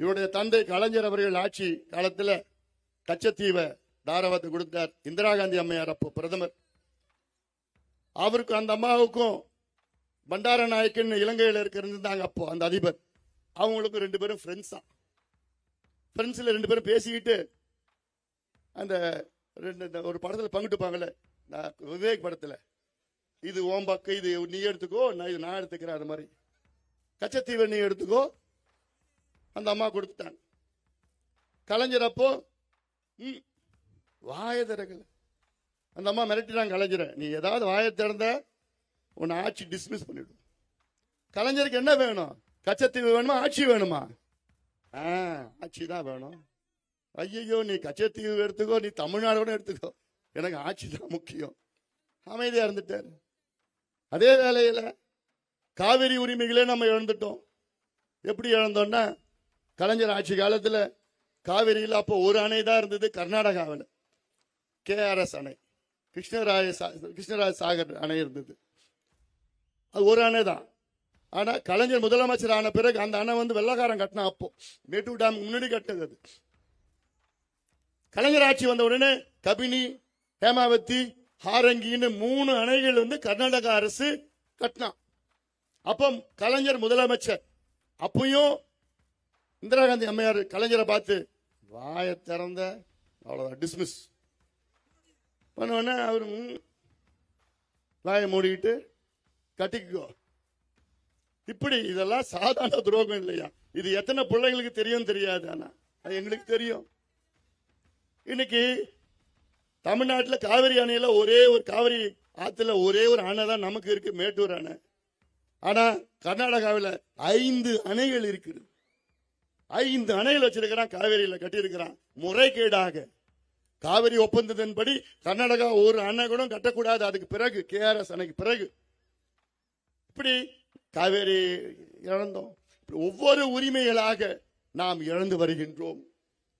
இவருடைய தந்தை கலைஞர் அவர்கள் ஆட்சி காலத்தில் கச்சத்தீவை தாராவத்தை கொடுத்தார். இந்திரா காந்தி அம்மையார் அப்போ பிரதமர். அவருக்கு அந்த அம்மாவுக்கும் பண்டார நாயக்கன் இலங்கையில் இருக்க இருந்தாங்க அப்போ அந்த அதிபர். அவங்களுக்கும் ரெண்டு பேரும் ஃப்ரெண்ட்ஸ் தான் ஃப்ரெண்ட்ஸில் ரெண்டு பேரும் பேசிக்கிட்டு அந்த ரெண்டு இந்த ஒரு படத்தில் பங்கிட்டுப்பாங்கல்ல நான் விவேக் படத்தில். இது ஓம் பக்கம் இது நீ எடுத்துக்கோ நான் இது நான் எடுத்துக்கிறேன் அது மாதிரி. கச்சத்தீவை நீ எடுத்துக்கோ அந்த அம்மா கொடுத்துட்டாங்க. கலைஞரப்போ ம், வாயை திறக்கல. அந்த அம்மா மிரட்டினாங்க கலைஞரை நீ ஏதாவது வாயை திறந்த உன்னை ஆட்சி டிஸ்மிஸ் பண்ணிவிடும் கலைஞருக்கு என்ன வேணும்? கச்சத்தீவு வேணுமா? ஆட்சி வேணுமா? ஆ ஆட்சி தான் வேணும். ஐயையோ நீ கச்சத்தீவு எடுத்துக்கோ நீ தமிழ்நாடு கூட எடுத்துக்கோ. எனக்கு ஆட்சி தான் முக்கியம். அமைதியாக இருந்துட்டார். அதே வேலையில் காவிரி உரிமைகளே நம்ம இழந்துட்டோம். எப்படி இழந்தோன்னா கலைஞர் ஆட்சி காலத்தில் காவிரியில் அப்போ ஒரு அணை தான் இருந்தது கர்நாடகாவில். கேஆர்எஸ் அணை. கிருஷ்ணராய சா- கிருஷ்ணராஜ சாகர் அணை இருந்தது. அது ஒரு அணை தான். ஆனால் கலைஞர் முதலமைச்சர் ஆன பிறகு அந்த அணை வந்து வெள்ளக்காரன் கட்டினா அப்போ. மேட்டூர் டேம் முன்னாடி கட்டினது அது. கலைஞர் ஆட்சி வந்த உடனே கபினி ஹேமாவதி ஹாரங்கின்னு மூணு அணைகள் வந்து கர்நாடக அரசு கட்டினான். அப்போ கலைஞர் முதலமைச்சர் அப்பயும் இந்திரா காந்தி அம்மையார் கலைஞரை பார்த்து வாயை திறந்த அவ்வளோதான் டிஸ்மிஸ் பண்ண அவர் வாயை மூடிக்கிட்டு கட்டிக்கோ. இப்படி இதெல்லாம் சாதாரண துரோகம் இல்லையா? இது எத்தனை பிள்ளைங்களுக்கு தெரியும் தெரியாது ஆனா. அது எங்களுக்கு தெரியும். இன்னைக்கு தமிழ்நாட்டில் காவிரி அணையில் ஒரே ஒரு காவிரி ஆற்றுல ஒரே ஒரு அணை தான் நமக்கு இருக்கு மேட்டூர் அணை. ஆனால் கர்நாடகாவில் ஐந்து அணைகள் இருக்குது. ஐந்து அணைகள் வச்சிருக்கிறான் காவேரியில் கட்டியிருக்கிறான். முறைகேடாக. காவிரி ஒப்பந்தத்தின்படி கர்நாடகா ஒரு அணை கூட கட்டக்கூடாது. அதுக்கு பிறகு கேஆர்எஸ் அணைக்கு பிறகு. இப்படி காவேரி இழந்தோம். ஒவ்வொரு உரிமைகளாக நாம் இழந்து வருகின்றோம்.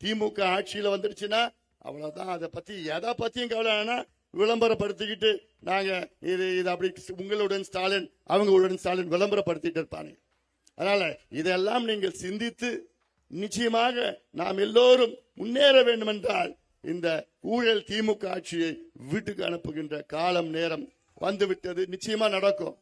திமுக ஆட்சியில் வந்துருச்சுன்னா அவ்வளவுதான். அதை பத்தி எதை பத்தியும் கவலை ஆனால் விளம்பரப்படுத்திக்கிட்டு நாங்க இது இது அப்படி உங்களுடன் ஸ்டாலின் அவங்களுடன் ஸ்டாலின் விளம்பரப்படுத்திட்டு இருப்பாங்க அதனால இதெல்லாம் நீங்கள் சிந்தித்து நிச்சயமாக நாம் எல்லோரும் முன்னேற வேண்டும் என்றால் இந்த ஊழல் திமுக ஆட்சியை வீட்டுக்கு அனுப்புகின்ற காலம் நேரம் வந்துவிட்டது. நிச்சயமா நடக்கும்.